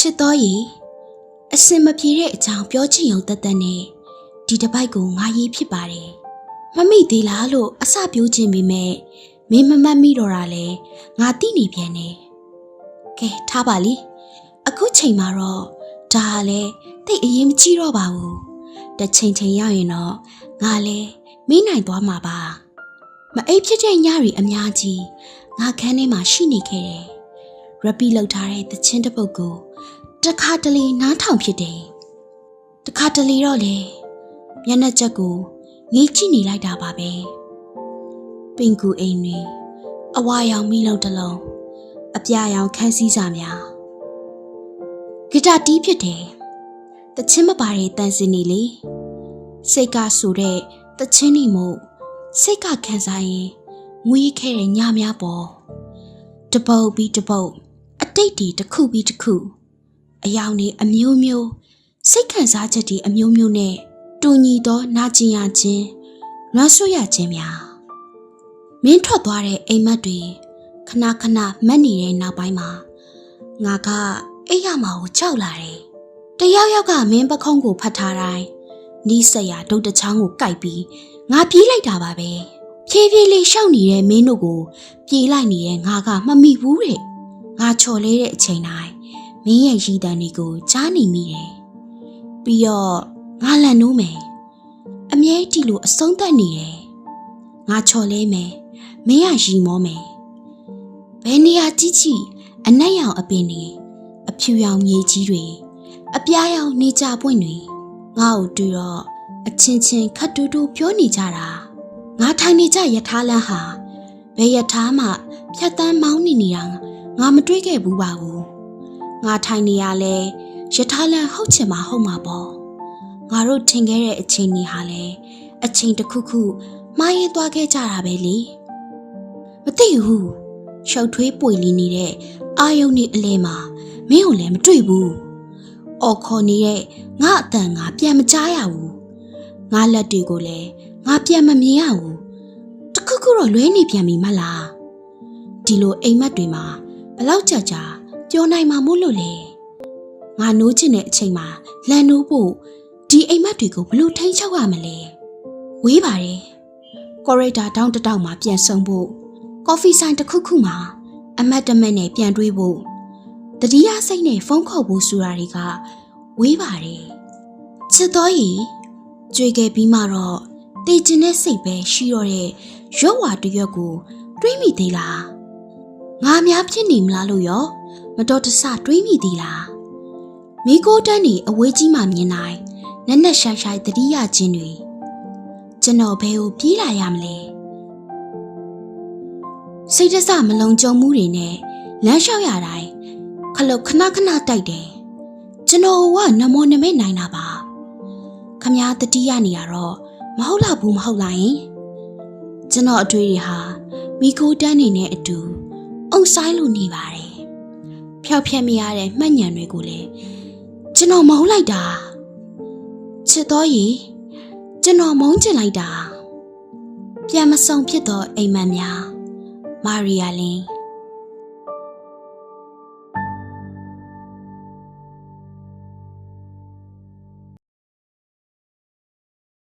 ချစ်တော်ရီအစင်မပြေတဲ့အကြောင်းပြောချင်ရုံတသက်နဲ့ဒီတစ်ပိုက်ကိုငါရေးဖြစ်ပါတယ်မမိသေးလားလို့အစပြောချင်ပေမဲ့မင်းမမတ်မိတော့တာလဲငါသိနေပြန်နေကဲထားပါလိအခုချိန်မှာတော့ဒါကလည်းတိတ်အရင်မကြည့်တော့ပါဘူးတစ်ချိန်ချိန်ရောက်ရင်တော့ငါလဲမင်းနိုင်သွားမှာပါမအိပ်ဖြစ်တဲ့ညတွေအများကြီးငါခန်းထဲမှာရှိနေခဲ့တယ် ရပီလောက်ထားတဲ့သချင်းတစ်ပုတ်ကိုတခါတလေနားထောင်ဖြစ်တယ်။တခါတလေတော့လေမျက်နှာချက်ကိုငေးကြည့်နေလိုက်တာပါပဲ။ပင်ကူအိမ်တွေအဝါရောင်မီးလုံးတစ်လုံးအပြာရောင်ခန်းစည်းစာများဂီတာတီးဖြစ်တယ်။တချင်းမပါတဲ့တန်စင်နေလေစိတ်ကဆိုတဲ့တချင်းနေမို့စိတ်ကခံစားရင်ငွေခဲ့တဲ့ညများပေါ်တပုတ်ပြီးတပုတ်အ တိတ်တွေတစ်ခုပြီးတစ်ခုအယောင်တွေအမျိုးမျိုးစိတ်ခံစားချက်တွေအမျိုးမျိုးနဲ့တူညီသောနာကျင်ရခြင်းလွမ်းဆွရခြင်းများမင်းထွက်သွားတဲ့အိမ်မက်တွေခဏခဏမက်နေတဲ့နောက်ပိုင်းမှာငါကအိပ်ရမှာကိုကြောက်လာတယ်တယောက်ယောက်ကမင်းပခုံးကိုဖတ်ထားတိုင်းနီးစက်ရဒုတ်တချောင်းကိုကိုက်ပြီးငါပြေးလိုက်တာပါပဲဖြည်းဖြည်းလေးရှောက်နေတဲ့မင်းတို့ကိုပြေးလိုက်နေတဲ့ငါကမမိဘူးတဲ့ ငါချော်လဲတဲ့အချိန်တိုင်းမင်းရဲ့ရည်တန်တွေကိုကြားနေမိတယ်။ပြီးတော့ငါလန်နိုးမယ်။အမြဲတီလို့အဆုံးသတ်နေတယ်။ငါချော်လဲမယ်။မင်းရရီမောမယ်။ဘယ်နေရာကြီးကြီးအနက်ရောင်အပင်တွေအဖြူရောင်မြေကြီးတွေအပြားရောင်နေကြပွင့်တွေငါ့ကိုတွေ့တော့အချင်းချင်းခတ်တူတူပြောနေကြတာငါထိုင်နေကြယထာလန်းဟာဘယ်ယထာမှဖြတ်တန်းမောင်းနေနေတာ ငါမတွေးခဲ့ဘူးပါဘူးငါထိုင်နေရလဲယထာလန်ဟုတ်ချင်မှာဟုတ်မှာပေါ့ငါတို့ထင်ခဲ့တဲ့အချိန်ကြီးဟာလဲအချိန်တစ်ခုခုမှားရင်သွားခဲ့ကြတာပဲလေမသိဘူးရှောက်ထွေးပွေလီနေတဲ့အာယုန်နေအလဲမှာမင်းကိုလည်းမတွေ့ဘူးအော်ခေါ်နေတဲ့ငါအတန်ငါပြန်မကြားရဘူးငါလက်တွေကိုလည်းငါပြန်မမြင်ရဘူးတခုခုတော့လွဲနေပြန်ပြီမလားဒီလိုအိမ်မက်တွေမှာ ဘလောက်ကြာကြာပြောနိုင်မှာမို့လို့လေငါနိုးချင်တဲ့အချိန်မှာလန်နိုးဖို့ဒီအိမ်မက်တွေကိုဘလို့ထိန်းချုပ်ရမလဲဝေးပါတယ်ကော်ရိတာတောင်းတတောက်မှာပြန်ဆုံဖို့ကော်ဖီဆိုင်တစ်ခုခုမှာအမတ်တမတ်နဲ့ပြန်တွေးဖို့တတိယစိတ်နဲ့ဖုန်းခေါ်ဖို့ဆိုတာတွေကဝေးပါတယ်ချစ်တော်ကြီးကြွေခဲ့ပြီးမှတော့တည်ကျင်တဲ့စိတ်ပဲရှိတော့တဲ့ရွက်ဝါတရွက်ကိုတွေးမိသေးလား ငါများဖြစ်နေမလားလို့ရောမတော်တဆတွေးမိသေးလားမိကိုတန်းနေအဝေးကြီးမှမြင်နိုင်နက်နက်ရှိုင်ရှိုင်တတိယချင်းတွေကျွန်တော်ဘယ်ကိုပြေးလာရမလဲစိတ်တစမလုံခြုံမှုတွေနဲ့လမ်းလျှောက်ရတိုင်းခလုတ်ခဏခဏတိုက်တယ်ကျွန်တော်ကနမောနမိတ်နိုင်တာပါခမားတတိယနေရတော့မဟုတ်လားဘူးမဟုတ်လားယင်ကျွန်တော်အတွေ့တွေဟာမိကိုတန်းနေတဲ့အတူအုံ ဆိုင်လို့နေပါတယ်ဖျောက်ဖျက်မရတဲ့မှတ်ညံတွေကိုလည်းကျွန်တော်မုန်းလိုက်တာချစ်တော်ရေကျွန်တော်မုန်းချင်လိုက်တာပြန်မဆုံဖြစ်သောအိမ်မက်များမာရီယာလင်း